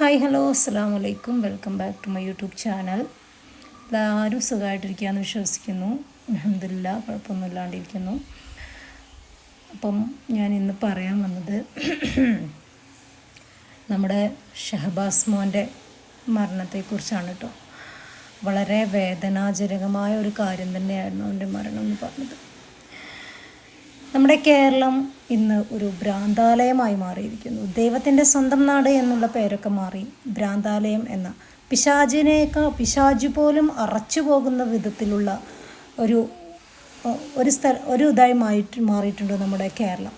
Hi hello അസ്സാം വലൈക്കും welcome back to my YouTube channel. എല്ലാവരും സുഖമായിട്ടിരിക്കുകയെന്ന് വിശ്വസിക്കുന്നു. അലഹമില്ല കുഴപ്പമൊന്നുമില്ലാണ്ടിരിക്കുന്നു. അപ്പം ഞാൻ ഇന്ന് പറയാൻ വന്നത് നമ്മുടെ ഷഹബാസ് മോന്റെ മരണത്തെക്കുറിച്ചാണ് കേട്ടോ. വളരെ വേദനാജനകമായ ഒരു കാര്യം തന്നെയായിരുന്നു അവന്റെ മരണം എന്ന് പറഞ്ഞത്. നമ്മുടെ കേരളം ഇന്ന് ഒരു ഭ്രാന്താലയമായി മാറിയിരിക്കുന്നു. ദൈവത്തിന്റെ സ്വന്തം നാട് എന്നുള്ള പേരൊക്കെ മാറി ഭ്രാന്താലയം എന്ന പിശാചിനെയൊക്കെ പിശാജ് പോലും അറച്ചു പോകുന്ന വിധത്തിലുള്ള ഒരു ഒരു സ്ഥല ഒരു ഇതായി മാറിയിട്ട് മാറിയിട്ടുണ്ട് നമ്മുടെ കേരളം.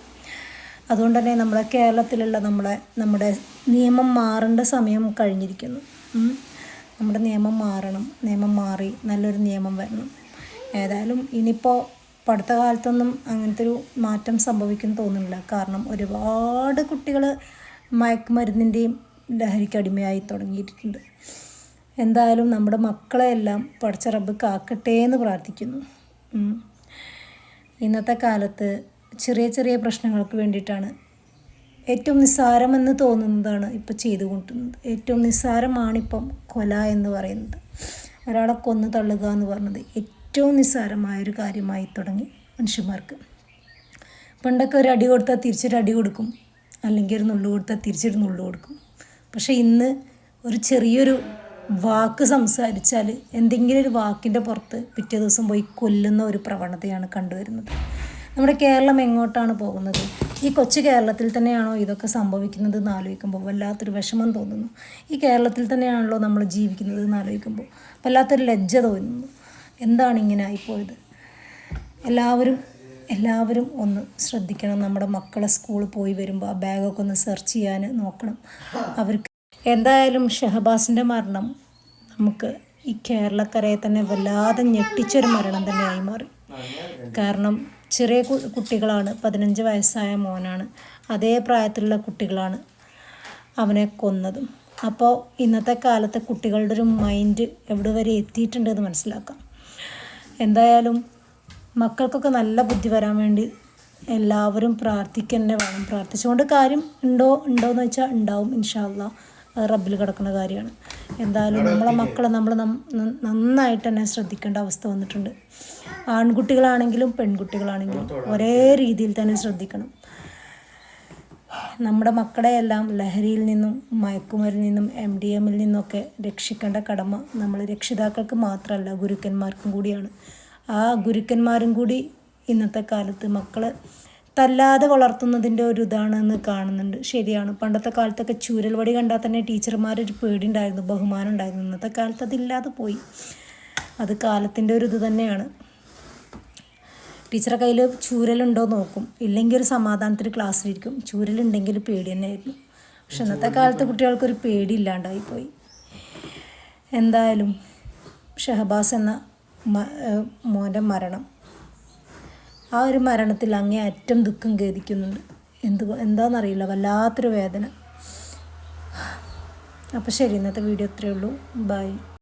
അതുകൊണ്ട് തന്നെ നമ്മുടെ കേരളത്തിലുള്ള നമ്മളെ നമ്മുടെ നിയമം മാറേണ്ട സമയം കഴിഞ്ഞിരിക്കുന്നു. നമ്മുടെ നിയമം മാറണം. നിയമം മാറി നല്ലൊരു നിയമം വരണം. ഏതായാലും ഇനിയിപ്പോൾ അടുത്ത കാലത്തൊന്നും അങ്ങനത്തെ ഒരു മാറ്റം സംഭവിക്കുന്നു തോന്നുന്നില്ല. കാരണം ഒരുപാട് കുട്ടികൾ മയക്കുമരുന്നിന്റെയും ലഹരിക്ക് അടിമയായി തുടങ്ങിയിട്ടുണ്ട്. എന്തായാലും നമ്മുടെ മക്കളെയെല്ലാം പഠിച്ച റബ്ബ് കാക്കട്ടെ എന്ന് പ്രാർത്ഥിക്കുന്നു. ഇന്നത്തെ കാലത്ത് ചെറിയ ചെറിയ പ്രശ്നങ്ങൾക്ക് വേണ്ടിയിട്ടാണ് ഏറ്റവും നിസ്സാരമെന്ന് തോന്നുന്നതാണ് ഇപ്പോൾ ചെയ്തുകൊണ്ടിരുന്നത്. ഏറ്റവും നിസ്സാരമാണിപ്പം കൊല എന്ന് പറയുന്നത്. ഒരാളെ കൊന്നു തള്ളുക എന്ന് പറഞ്ഞത് ഏറ്റവും നിസ്സാരമായൊരു കാര്യമായി തുടങ്ങി മനുഷ്യന്മാർക്ക്. പണ്ടൊക്കെ ഒരു അടി കൊടുത്താൽ തിരിച്ചൊരു അടി കൊടുക്കും. അല്ലെങ്കിൽ ഒരു നുള്ളു കൊടുത്താൽ തിരിച്ചൊരു നുള്ളു കൊടുക്കും. പക്ഷേ ഇന്ന് ഒരു ചെറിയൊരു വാക്ക് സംസാരിച്ചാൽ എന്തെങ്കിലും ഒരു വാക്കിന്റെ പുറത്ത് പിറ്റേ ദിവസം പോയി കൊല്ലുന്ന ഒരു പ്രവണതയാണ് കണ്ടുവരുന്നത്. നമ്മുടെ കേരളം എങ്ങോട്ടാണ് പോകുന്നത്? ഈ കൊച്ചു കേരളത്തിൽ തന്നെയാണോ ഇതൊക്കെ സംഭവിക്കുന്നത് എന്ന് ആലോചിക്കുമ്പോൾ വല്ലാത്തൊരു വിഷമം തോന്നുന്നു. ഈ കേരളത്തിൽ തന്നെയാണല്ലോ നമ്മൾ ജീവിക്കുന്നത് എന്ന് ആലോചിക്കുമ്പോൾ വല്ലാത്തൊരു ലജ്ജ തോന്നുന്നു. എന്താണ് ഇങ്ങനെ ആയിപ്പോയത്? എല്ലാവരും എല്ലാവരും ഒന്ന് ശ്രദ്ധിക്കണം. നമ്മുടെ മക്കളെ സ്കൂളിൽ പോയി വരുമ്പോൾ ആ ബാഗൊക്കെ ഒന്ന് സെർച്ച് ചെയ്യാൻ നോക്കണം. അവർക്ക് എന്തായാലും ഷഹബാസിന്റെ മരണം നമുക്ക് ഈ കേരളക്കരയെ തന്നെ വല്ലാതെ ഞെട്ടിച്ചൊരു മരണം തന്നെയായി മാറി. കാരണം ചെറിയ കുട്ടികളാണ്. പതിനഞ്ച് വയസ്സായ മോനാണ്. അതേ പ്രായത്തിലുള്ള കുട്ടികളാണ് അവനെ കൊന്നതും. അപ്പോൾ ഇന്നത്തെ കാലത്തെ കുട്ടികളുടെ ഒരു മൈൻഡ് എവിടെ വരെ എത്തിയിട്ടുണ്ടെന്ന് മനസ്സിലാക്കാം. എന്തായാലും മക്കൾക്കൊക്കെ നല്ല ബുദ്ധി വരാൻ വേണ്ടി എല്ലാവരും പ്രാർത്ഥിക്കന്നെ വേണം. പ്രാർത്ഥിച്ചുകൊണ്ട് കാര്യം ഉണ്ടോ ഉണ്ടോ എന്ന് വെച്ചാൽ ഉണ്ടാവും ഇൻഷാല്ല അത് റബ്ബിൽ കിടക്കുന്ന കാര്യമാണ്. എന്തായാലും നമ്മളെ മക്കളെ നമ്മൾ നന്നായിട്ട് തന്നെ ശ്രദ്ധിക്കേണ്ട അവസ്ഥ വന്നിട്ടുണ്ട്. ആൺകുട്ടികളാണെങ്കിലും പെൺകുട്ടികളാണെങ്കിലും ഒരേ രീതിയിൽ തന്നെ ശ്രദ്ധിക്കണം. നമ്മുടെ മക്കളെയെല്ലാം ലഹരിയിൽ നിന്നും മയക്കുമരുന്നിൽ നിന്നും എം ഡി എമ്മിൽ നിന്നൊക്കെ രക്ഷിക്കേണ്ട കടമ നമ്മൾ രക്ഷിതാക്കൾക്ക് മാത്രമല്ല ഗുരുക്കന്മാർക്കും കൂടിയാണ്. ആ ഗുരുക്കന്മാരും കൂടി ഇന്നത്തെ കാലത്ത് മക്കളെ തല്ലാതെ വളർത്തുന്നതിന്റെ ഒരു ഇതാണെന്ന് കാണുന്നുണ്ട്. ശരിയാണ്. പണ്ടത്തെ കാലത്തൊക്കെ ചൂരൽ വടി കണ്ടാൽ തന്നെ ടീച്ചർമാരൊരു പേടി ഉണ്ടായിരുന്നു ബഹുമാനം ഉണ്ടായിരുന്നു. ഇന്നത്തെ കാലത്ത് അതില്ലാതെ പോയി. അത് കാലത്തിന്റെ ഒരു ഇത് തന്നെയാണ്. ടീച്ചറെ കയ്യിൽ ചൂരലുണ്ടോ നോക്കും. ഇല്ലെങ്കിൽ ഒരു സമാധാനത്തിൽ ക്ലാസ്സിലിരിക്കും. ചൂരലുണ്ടെങ്കിൽ പേടി തന്നെയായിരുന്നു പക്ഷെ ഇന്നത്തെ കാലത്ത് കുട്ടികൾക്കൊരു പേടി ഇല്ലാണ്ടായിപ്പോയി എന്തായാലും ഷഹബാസ് എന്ന മോന്റെ മരണം. ആ ഒരു മരണത്തിൽ അങ്ങേ അറ്റം ദുഃഖം ഖേദിക്കുന്നുണ്ട്. എന്ത് എന്താണെന്നറിയില്ല. വല്ലാത്തൊരു വേദന. അപ്പോൾ ശരി ഇന്നത്തെ വീഡിയോ ഇത്രയേ ഉള്ളൂ. ബൈ.